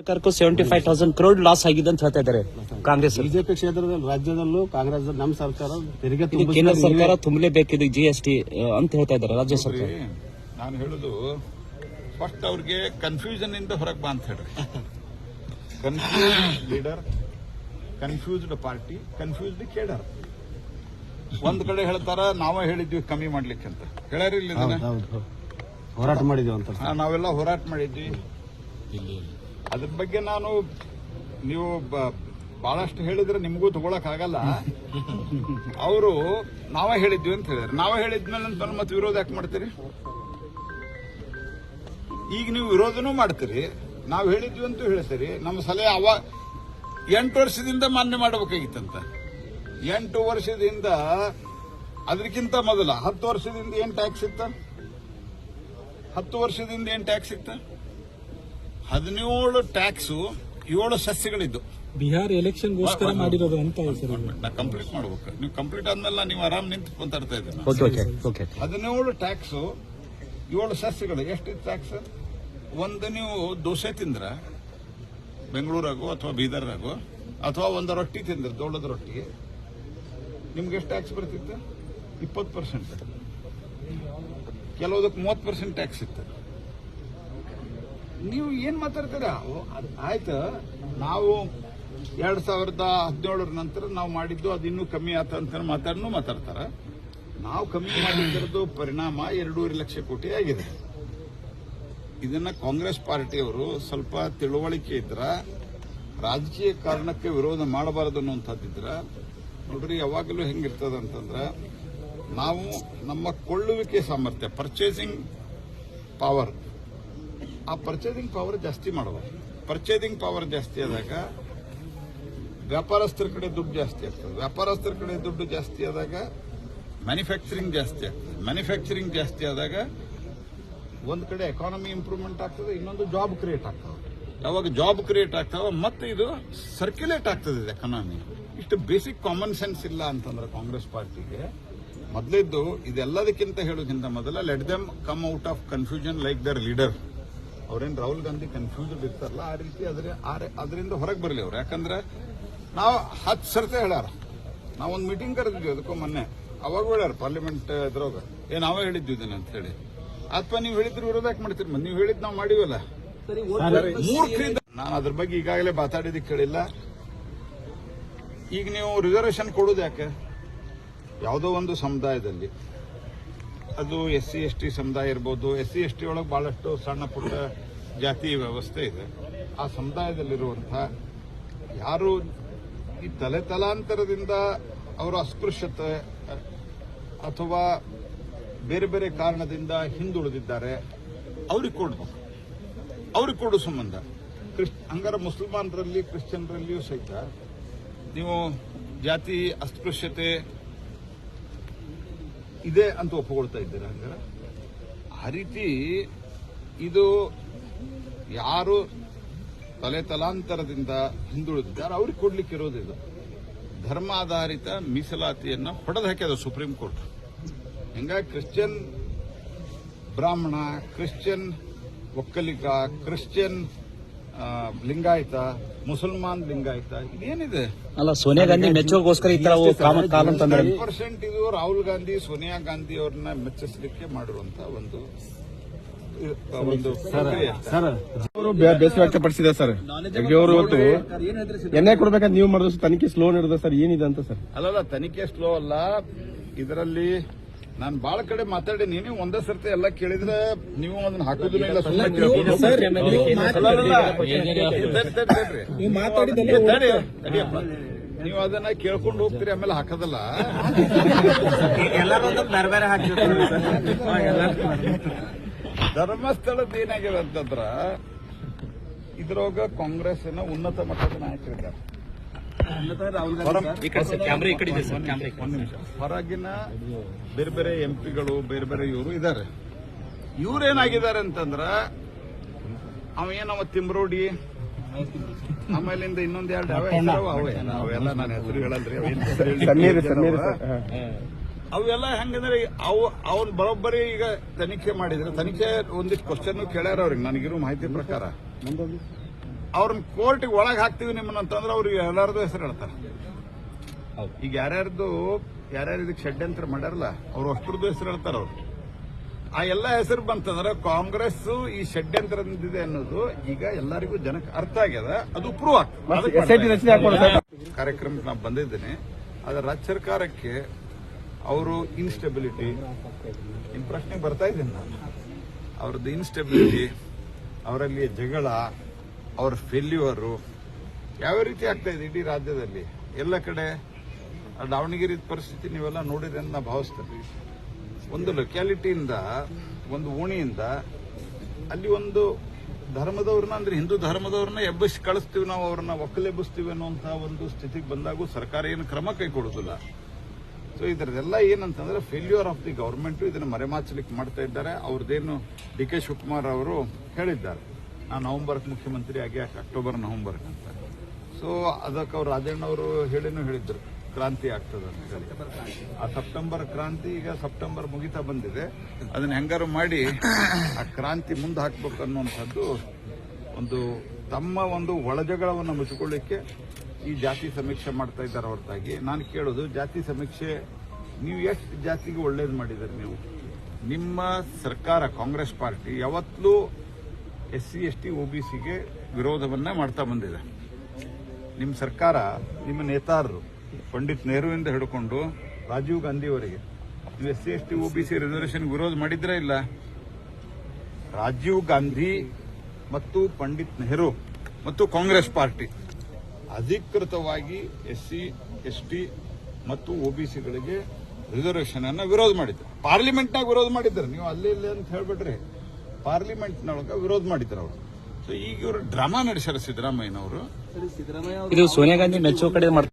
ಸರ್ಕಾರಕ್ಕೂ seventy five thousand crore loss ಆಗಿದೆ ಅಂತ ಹೇಳ್ತಾ ಇದ್ದಾರೆ ಕಾಂಗ್ರೆಸ್ ಬಿಜೆಪಿ ಕ್ಷೇತ್ರದಲ್ಲಿ ರಾಜ್ಯದಲ್ಲೂ ಕಾಂಗ್ರೆಸ್ ನಮ್ಮ ಸರ್ಕಾರ ತೆರಿಗೆ ಕೇಂದ್ರ ಸರ್ಕಾರ ತುಂಬಲೇಬೇಕಿದೆ ಜಿ ಎಸ್ ಟಿ ಅಂತ ಹೇಳ್ತಾ ಇದ್ದಾರೆ ರಾಜ್ಯ ಸರ್ಕಾರ. ನಾನು ಹೇಳುದು ಫಸ್ಟ್ ಅವ್ರಿಗೆ ಕನ್ಫ್ಯೂಷನ್ ಇಂದ ಹೊರಗೆ ಬಾ ಅಂತ ಹೇಳ್ರಿ. Confuse leader confused party confused cadre ಒಂದ್ ಕಡೆ ಹೇಳ್ತಾರ ನಾವೇ ಹೇಳಿದ್ವಿ ಕಮ್ಮಿ ಮಾಡ್ಲಿಕ್ಕೆ ಅಂತ. ಹೇಳ್ಯಾರಿಲ್ಲ ಇದನ್ನ? ಹೌದು, ಹೌದು. ಹೋರಾಟ ಮಾಡಿದ್ವಿ ಅಂತ ನಾವೆಲ್ಲ ಹೋರಾಟ ಮಾಡಿದ್ವಿ. ಅದ್ರ ಬಗ್ಗೆ ನಾನು, ನೀವು ಬಹಳಷ್ಟು ಹೇಳಿದ್ರೆ ನಿಮಗೂ ಆಗಲ್ಲ ಅವರು, ನಾವೇ ಹೇಳಿದ್ವಿ ಅಂತ ಹೇಳಿದ್ರೆ. ನಾವೇ ಹೇಳಿದ್ಮೇಲೆ ನನ್ನ ಮತ್ತೆ ವಿರೋಧ ಯಾಕೆ ಮಾಡ್ತೀರಿ? ಈಗ ನೀವು ವಿರೋಧನೂ ಮಾಡ್ತೀರಿ, ನಾವು ಹೇಳಿದ್ವಿ ಅಂತೂ ಹೇಳ್ತೀರಿ. ನಮ್ಮ ಸಲಹೆ ಅವ, ಎಂಟು ವರ್ಷದಿಂದ ಮಾನ್ಯ ಮಾಡಬೇಕಾಗಿತ್ತಂತ. ಎಂಟು ವರ್ಷದಿಂದ ಅದಕ್ಕಿಂತ ಮೊದಲ ಹತ್ತು ವರ್ಷದಿಂದ ಏನ್ ಟ್ಯಾಕ್ಸ್ ಇತ್ತ? ಹತ್ತು ವರ್ಷದಿಂದ ಏನ್ ಟ್ಯಾಕ್ಸ್ ಇತ್ತ? ಹದಿನೇಳು ಟ್ಯಾಕ್ಸು ಏಳು ಸಸ್ಯಗಳಿದ್ದು. ಬಿಹಾರ್ ಎಲೆಕ್ಷನ್ಗೋಸ್ಕರ ಮಾಡಿರೋದು ಅಂತ. ನಾ ಕಂಪ್ಲೀಟ್ ಮಾಡ್ಬೇಕು. ನೀವು ಕಂಪ್ಲೀಟ್ ಆದ್ಮೇಲೆ ನೀವು ಆರಾಮ್ ನಿಂತು ಮಾತಾಡ್ತಾ ಇದ್ದೀನಿ ಓಕೆ ಓಕೆ ಓಕೆ ಹದಿನೇಳು ಟ್ಯಾಕ್ಸು ಏಳು ಸಸ್ಯಗಳು. ಎಷ್ಟಿತ್ತು ಟ್ಯಾಕ್ಸ್? ಒಂದು ನೀವು ದೋಸೆ ತಿಂದ್ರ ಬೆಂಗಳೂರಾಗೋ ಅಥವಾ ಬೀದರ್ನಾಗೋ ಅಥವಾ ಒಂದು ರೊಟ್ಟಿ ತಿಂದ್ರೆ ದೊಡ್ಡದ ರೊಟ್ಟಿ ನಿಮ್ಗೆ ಎಷ್ಟು ಟ್ಯಾಕ್ಸ್ ಬರ್ತಿತ್ತು? ಇಪ್ಪತ್ತು ಪರ್ಸೆಂಟ್. ಕೆಲವುದಕ್ಕೆ ಮೂವತ್ತು ಪರ್ಸೆಂಟ್ ಟ್ಯಾಕ್ಸ್ ಇತ್ತು. ನೀವು ಏನ್ ಮಾತಾಡ್ತೀರ? ಆಯ್ತು. ನಾವು ಎರಡ್ ಸಾವಿರದ ಹದಿನೇಳರ ನಂತರ ನಾವು ಮಾಡಿದ್ದು ಅದು ಇನ್ನೂ ಕಮ್ಮಿ ಆತ ಅಂತ ಮಾತಾಡ್ನು ಮಾತಾಡ್ತಾರ. ನಾವು ಕಮ್ಮಿ ಮಾಡಿದ್ದರದ್ದು ಪರಿಣಾಮ ಎರಡೂವರೆ ಲಕ್ಷ ಕೋಟಿ ಆಗಿದೆ. ಇದನ್ನ ಕಾಂಗ್ರೆಸ್ ಪಾರ್ಟಿಯವರು ಸ್ವಲ್ಪ ತಿಳುವಳಿಕೆ ಇದ್ರ, ರಾಜಕೀಯ ಕಾರಣಕ್ಕೆ ವಿರೋಧ ಮಾಡಬಾರದು ಅನ್ನುವಂಥದ್ದಿದ್ರ ನೋಡ್ರಿ ಯಾವಾಗಲೂ ಹೆಂಗಿರ್ತದ ಅಂತಂದ್ರೆ ನಾವು ನಮ್ಮ ಕೊಳ್ಳುವಿಕೆ ಸಾಮರ್ಥ್ಯ ಪರ್ಚೇಸಿಂಗ್ ಪವರ್ ಆ ಪರ್ಚೇಸಿಂಗ್ ಪವರ್ ಜಾಸ್ತಿ ಮಾಡೋದು. ಪರ್ಚೇಸಿಂಗ್ ಪವರ್ ಜಾಸ್ತಿ ಆದಾಗ ವ್ಯಾಪಾರಸ್ಥರ ಕಡೆ ದುಡ್ಡು ಜಾಸ್ತಿ ಆಗ್ತದೆ. ವ್ಯಾಪಾರಸ್ಥರ ಕಡೆ ದುಡ್ಡು ಜಾಸ್ತಿ ಆದಾಗ ಮ್ಯಾನುಫ್ಯಾಕ್ಚರಿಂಗ್ ಜಾಸ್ತಿ ಆಗ್ತದೆ. ಮ್ಯಾನುಫ್ಯಾಕ್ಚರಿಂಗ್ ಜಾಸ್ತಿ ಆದಾಗ ಒಂದು ಕಡೆ ಎಕಾನಮಿ ಇಂಪ್ರೂವ್ಮೆಂಟ್ ಆಗ್ತದೆ, ಇನ್ನೊಂದು ಜಾಬ್ ಕ್ರಿಯೇಟ್ ಆಗ್ತದೆ. ಯಾವಾಗ ಜಾಬ್ ಕ್ರಿಯೇಟ್ ಆಗ್ತಾವ ಮತ್ತೆ ಇದು ಸರ್ಕ್ಯುಲೇಟ್ ಆಗ್ತದೆ ಇದು ಎಕಾನಮಿ ಇಷ್ಟು ಬೇಸಿಕ್ ಕಾಮನ್ ಸೆನ್ಸ್ ಇಲ್ಲ ಅಂತಂದ್ರೆ ಕಾಂಗ್ರೆಸ್ ಪಾರ್ಟಿಗೆ. ಮೊದಲಿದ್ದು ಇದೆಲ್ಲದಕ್ಕಿಂತ ಹೇಳೋದಕ್ಕಿಂತ ಮೊದಲ let them come out of confusion like their leader ಅವ್ರೇನ್ ರಾಹುಲ್ ಗಾಂಧಿ ಕನ್ಫ್ಯೂಸ್ಡ್ ಇರ್ತಾರಲ್ಲ ಆ ರೀತಿ ಅದ್ರ ಅದರಿಂದ ಹೊರಗೆ ಬರಲಿ ಅವ್ರು. ಯಾಕಂದ್ರೆ ನಾವು ಹತ್ತು ಸರ್ತಿ ಹೇಳ್ಯಾರ. ನಾವೊಂದು ಮೀಟಿಂಗ್ ಕರೆದಿದ್ವಿ ಅದಕ್ಕೂ ಮೊನ್ನೆ. ಅವಾಗ ಹೇಳ್ಯಾರ ಪಾರ್ಲಿಮೆಂಟ್ ಇದ್ರೊಳಗ ಏ ನಾವೇ ಹೇಳಿದ್ವಿ ಇದನ್ನ ಅಂತ ಹೇಳಿ. ಅಥವಾ ನೀವು ಹೇಳಿದ್ರೆ ವಿರೋಧ ಯಾಕೆ ಮಾಡ್ತೀರಿ? ನೀವು ಹೇಳಿದ್ ನಾವು ಮಾಡಿವಲ್ಲ. ಮೂರ್ಖರಿಂದ ನಾನು ಅದ್ರ ಬಗ್ಗೆ ಈಗಾಗಲೇ ಮಾತಾಡಿದ್ದಕ್ಕೆ ಕೇಳಿಲ್ಲ. ಈಗ ನೀವು ರಿಸರ್ವೇಶನ್ ಕೊಡೋದು ಯಾಕೆ? ಯಾವುದೋ ಒಂದು ಸಮುದಾಯದಲ್ಲಿ. ಅದು ಎಸ್ ಸಿ ಎಸ್ ಟಿ ಸಮುದಾಯ ಇರ್ಬೋದು. ಎಸ್ ಸಿ ಎಸ್ ಟಿ ಒಳಗೆ ಭಾಳಷ್ಟು ಸಣ್ಣ ಪುಟ್ಟ ಜಾತಿ ವ್ಯವಸ್ಥೆ ಇದೆ. ಆ ಸಮುದಾಯದಲ್ಲಿರುವಂಥ ಯಾರು ಈ ತಲೆ ತಲಾಂತರದಿಂದ ಅವರ ಅಸ್ಪೃಶ್ಯತೆ, ಅಥವಾ ಬೇರೆ ಬೇರೆ ಕಾರಣದಿಂದ ಹಿಂದುಳಿದಿದ್ದಾರೆ, ಅವ್ರಿಗೆ ಕೊಡ್ಬೇಕು. ಅವ್ರಿಗೆ ಕೊಡೋ ಸಂಬಂಧ. ಕ್ರಿಶ್ ಹಂಗಾರ ಮುಸಲ್ಮಾನರಲ್ಲಿ, ಕ್ರಿಶ್ಚಿಯನ್ರಲ್ಲಿಯೂ ಸಹಿತ ನೀವು ಜಾತಿ ಅಸ್ಪೃಶ್ಯತೆ ಇದೆ ಅಂತ ಒಪ್ಪಿಕೊಳ್ತಾ ಇದ್ದೀರಾ ಹಂಗಾರೆ ಆ ರೀತಿ ಇದು ಯಾರು ತಲೆ ತಲಾಂತರದಿಂದ ಹಿಂದುಳಿದಿದ್ದಾರೆ, ಅವ್ರಿಗೆ ಕೊಡ್ಲಿಕ್ಕೆ ಇರೋದು ಇದು. ಧರ್ಮಾಧಾರಿತ ಮೀಸಲಾತಿಯನ್ನು ಹೊಡೆದು ಹಾಕ್ಯದ ಸುಪ್ರೀಂ ಕೋರ್ಟ್. ಹಿಂಗಾಗಿ ಕ್ರಿಶ್ಚಿಯನ್ ಬ್ರಾಹ್ಮಣ, ಕ್ರಿಶ್ಚಿಯನ್ ಒಕ್ಕಲಿಗ, ಕ್ರಿಶ್ಚಿಯನ್ ಲಿಂಗಾಯತ ಮುಸಲ್ಮಾನ್ ಲಿಂಗಾಯತ ಇದೇನಿದೆ? ಅಲ್ಲ ಸೋನಿಯಾ ಗಾಂಧಿ ಮೆಚ್ಚೋಗೋಸ್ಕರ ಈ ತರ ಕಾಲ ಕಾಲ ಅಂತಂದ್ರೆ ಪರ್ಸೆಂಟ್ ಇದು ರಾಹುಲ್ ಗಾಂಧಿ ಸೋನಿಯಾ ಗಾಂಧಿ ಅವ್ರನ್ನ ಮೆಚ್ಚಿಸಲಿಕ್ಕೆ ಮಾಡಿರುವಂತ ಒಂದು ಒಂದು ಪ್ರಕ್ರಿಯೆ. ಸರ್. ಅವರು ಬೇಸರ ವ್ಯಕ್ತಪಡಿಸಿದೆ ಸರ್. ಅವರು ಇವತ್ತು ಕೊಡ್ಬೇಕಂತ ನೀವು ಮಾಡಿದ್ರೆ ತನಿಖೆ ಸ್ಲೋ ನಡೆದ ಸರ್? ಏನಿದೆ ಅಂತ ಸರ್? ಅಲ್ಲಲ್ಲ ತನಿಖೆ ಸ್ಲೋ ಅಲ್ಲ. ಇದರಲ್ಲಿ ನಾನು ಬಾಳ ಕಡೆ ಮಾತಾಡಿ ನೀನು ಒಂದೇ ಸರ್ತಿ ಎಲ್ಲ ಕೇಳಿದ್ರೆ ನೀವು ಅದನ್ನ ಹಾಕೋದಿಲ್ಲ ಇಲ್ಲ ಸುಮ್ಮನೆ ನೀವು ಅದನ್ನ ಕೇಳ್ಕೊಂಡು ಹೋಗ್ತೀರಿ ಆಮೇಲೆ ಹಾಕೋದಲ್ಲ ಧರ್ಮಸ್ಥಳದ ಏನಾಗಿದೆ ಅಂತಂದ್ರ ಇದ್ರೊಳಗ ಕಾಂಗ್ರೆಸ್ನ ಉನ್ನತ ಮಟ್ಟದ ನಾಯಕರಿದ್ದಾರೆ ಹೊರಗಿನ ಬೇರೆ ಬೇರೆ ಎಂಪಿಗಳು ಬೇರೆ ಬೇರೆ ಇವರು ಇದ್ದಾರೆ ಇವ್ರೇನಾಗಿದ್ದಾರೆ ಅಂತಂದ್ರ ಅವ ಏನವ ತಿಮ್ರೋಡಿ? ಆಮೇಲಿಂದ ಇನ್ನೊಂದ್ ಎರಡು ಅವೆಲ್ಲ ನಾನು ಹೆಸರು ಹೇಳಲ್ರಿ ಅವೆಲ್ಲ ಹೆಂಗಂದ್ರೆ ಅವು ಅವ್ರ ಬರೋಬ್ಬರಿ ಈಗ ತನಿಖೆ ಮಾಡಿದ್ರೆ ತನಿಖೆ ಒಂದಿಷ್ಟು ಕ್ವಶನ್ ಕೇಳ್ಯಾರ ಅವ್ರಿಗೆ ನನಗಿರೋ ಮಾಹಿತಿ ಪ್ರಕಾರ. ಅವ್ರನ್ನ ಕೋರ್ಟಿಗೆ ಒಳಗೆ ಹಾಕ್ತೀವಿ ನಿಮ್ಮನ್ನ ಅಂತಂದ್ರೆ ಅವ್ರಿಗೆ ಎಲ್ಲಾರದು ಹೆಸರು ಹೇಳ್ತಾರೆ. ಈಗ ಯಾರ್ಯಾರ್ದು ಯಾರ್ಯಾರು ಇದಕ್ಕೆ ಷಡ್ಯಂತ್ರ ಮಾಡ್ಯಾರಲ್ಲ ಅವ್ರು ಅಷ್ಟ್ರದ್ದು ಹೆಸರು ಹೇಳ್ತಾರ ಅವ್ರು. ಆ ಎಲ್ಲ ಹೆಸರು ಬಂತಂದ್ರೆ ಕಾಂಗ್ರೆಸ್ ಈ ಷಡ್ಯಂತ್ರದಿದೆ ಅನ್ನೋದು ಈಗ ಎಲ್ಲರಿಗೂ ಜನಕ್ಕೆ ಅರ್ಥ ಆಗ್ಯದ ಅದು ಪ್ರೂವ್ ಆಗ್ತದೆ. ಕಾರ್ಯಕ್ರಮಕ್ಕೆ ನಾನು ಬಂದಿದ್ದೇನೆ. ಆದ್ರೆ ರಾಜ್ಯ ಸರ್ಕಾರಕ್ಕೆ ಅವರು ಇನ್ಸ್ಟೆಬಿಲಿಟಿ ಇನ್ ಪ್ರಶ್ನೆ ಬರ್ತಾ ಇದ್ದೀನಿ ನಾನು. ಅವ್ರದ್ದು ಇನ್ಸ್ಟೆಬಿಲಿಟಿ ಅವರಲ್ಲಿ ಜಗಳ ಅವ್ರ ಫೇಲ್ಯೂರು ಯಾವ ರೀತಿ ಆಗ್ತಾ ಇದೆ ಇಡೀ ರಾಜ್ಯದಲ್ಲಿ? ಎಲ್ಲ ಕಡೆ ದಾವಣಗೆರೆ ಪರಿಸ್ಥಿತಿ ನೀವೆಲ್ಲ ನೋಡಿದ್ರೆ ನಾ ಭಾವಿಸ್ತೇನೆ. ಒಂದು ಲೊಕ್ಯಾಲಿಟಿಯಿಂದ ಒಂದು ಓಣಿಯಿಂದ ಅಲ್ಲಿ ಒಂದು ಧರ್ಮದವ್ರನ್ನ ಅಂದ್ರೆ ಹಿಂದೂ ಧರ್ಮದವ್ರನ್ನ ಎಬ್ಬಿಸಿ ಕಳಿಸ್ತೀವಿ ನಾವು, ಅವ್ರನ್ನ ಒಕ್ಕಲೆಬ್ಬಿಸ್ತೀವಿ ಅನ್ನುವಂತಹ ಒಂದು ಸ್ಥಿತಿಗೆ ಬಂದಾಗೂ ಸರ್ಕಾರ ಏನು ಕ್ರಮ ಕೈಗೊಳ್ಳೋದಿಲ್ಲ ಸೊ ಇದರದೆಲ್ಲ ಏನಂತಂದ್ರೆ ಫೇಲ್ಯೂರ್ ಆಫ್ ದಿ ಗವರ್ಮೆಂಟ್ ಇದನ್ನ ಮರೆಮಾಚಲಿಕ್ಕೆ ಮಾಡ್ತಾ ಇದ್ದಾರೆ. ಅವ್ರದ್ದೇನು ಡಿ ಕೆ ಶಿವಕುಮಾರ್ ಅವರು ಹೇಳಿದ್ದಾರೆ. ನಾನು ನವೆಂಬರ್ ಮುಖ್ಯಮಂತ್ರಿ ಆಗಿ ಅಕ್ಟೋಬರ್ ನವೆಂಬರ್ ಅಂತ. ಸೊ ಅದಕ್ಕೆ ಅವ್ರು ರಾಜಣ್ಣ ಅವರು ಹೇಳಿನೂ ಹೇಳಿದ್ರು, ಕ್ರಾಂತಿ ಆಗ್ತದೆ ಅಂತ ಹೇಳಿ. ಆ ಸೆಪ್ಟೆಂಬರ್ ಕ್ರಾಂತಿ ಈಗ ಸೆಪ್ಟೆಂಬರ್ ಮುಗಿತಾ ಬಂದಿದೆ. ಅದನ್ನ ಹೆಂಗಾರು ಮಾಡಿ ಆ ಕ್ರಾಂತಿ ಮುಂದೆ ಹಾಕ್ಬೇಕು ಅನ್ನುವಂಥದ್ದು ಒಂದು ತಮ್ಮ ಒಂದು ಒಳಜಗಳವನ್ನು ಮುಚ್ಚಿಕೊಳ್ಳಿಕ್ಕೆ ಈ ಜಾತಿ ಸಮೀಕ್ಷೆ ಮಾಡ್ತಾ ಇದ್ದಾರೆ ಹೊರತಾಗಿ. ನಾನು ಕೇಳೋದು, ಜಾತಿ ಸಮೀಕ್ಷೆ, ನೀವು ಎಷ್ಟು ಜಾತಿಗೆ ಒಳ್ಳೇದು ಮಾಡಿದ್ದೀರಿ ನೀವು? ನಿಮ್ಮ ಸರ್ಕಾರ, Congress party ಯಾವತ್ತಲೂ S C S T O B ಸಿಗೆ ವಿರೋಧವನ್ನ ಮಾಡ್ತಾ ಬಂದಿದೆ. ನಿಮ್ಮ ಸರ್ಕಾರ, ನಿಮ್ಮ ನೇತಾರರು, ಪಂಡಿತ್ ನೆಹರುವಿಂದ ಹಿಡ್ಕೊಂಡು ರಾಜೀವ್ ಗಾಂಧಿವರೆಗೆ ನೀವು S C S T O B C reservation ವಿರೋಧ ಮಾಡಿದ್ರೆ ಇಲ್ಲ? ರಾಜೀವ್ ಗಾಂಧಿ ಮತ್ತು ಪಂಡಿತ್ ನೆಹರು ಮತ್ತು ಕಾಂಗ್ರೆಸ್ ಪಾರ್ಟಿ ಅಧಿಕೃತವಾಗಿ ಎಸ್ ಸಿ ಎಸ್ ಟಿ ಮತ್ತು ಒ ಒಬಿಸಿಗಳಿಗೆ ರಿಸರ್ವೇಷನ್ ಅನ್ನ ವಿರೋಧ ಮಾಡಿದ್ರು. ಪಾರ್ಲಿಮೆಂಟ್ನಾಗ ವಿರೋಧ ಮಾಡಿದ್ರು. ನೀವು ಅಲ್ಲಿ ಇಲ್ಲಿ ಅಂತ ಹೇಳ್ಬಿಟ್ರಿ ಪಾರ್ಲಿಮೆಂಟ್ನೊಳಗ ವಿರೋಧ ಮಾಡಿದ್ರು ಅವರು. ಸೊ ಈಗ ಇವರು ಡ್ರಾಮಾ ನಡೆಸ್ಯಾರ ಸಿದ್ದರಾಮಯ್ಯನವರು. ಇದು ಸೋನಿಯಾ ಗಾಂಧಿ ಮೆಚ್ಚುವ ಕಡೆ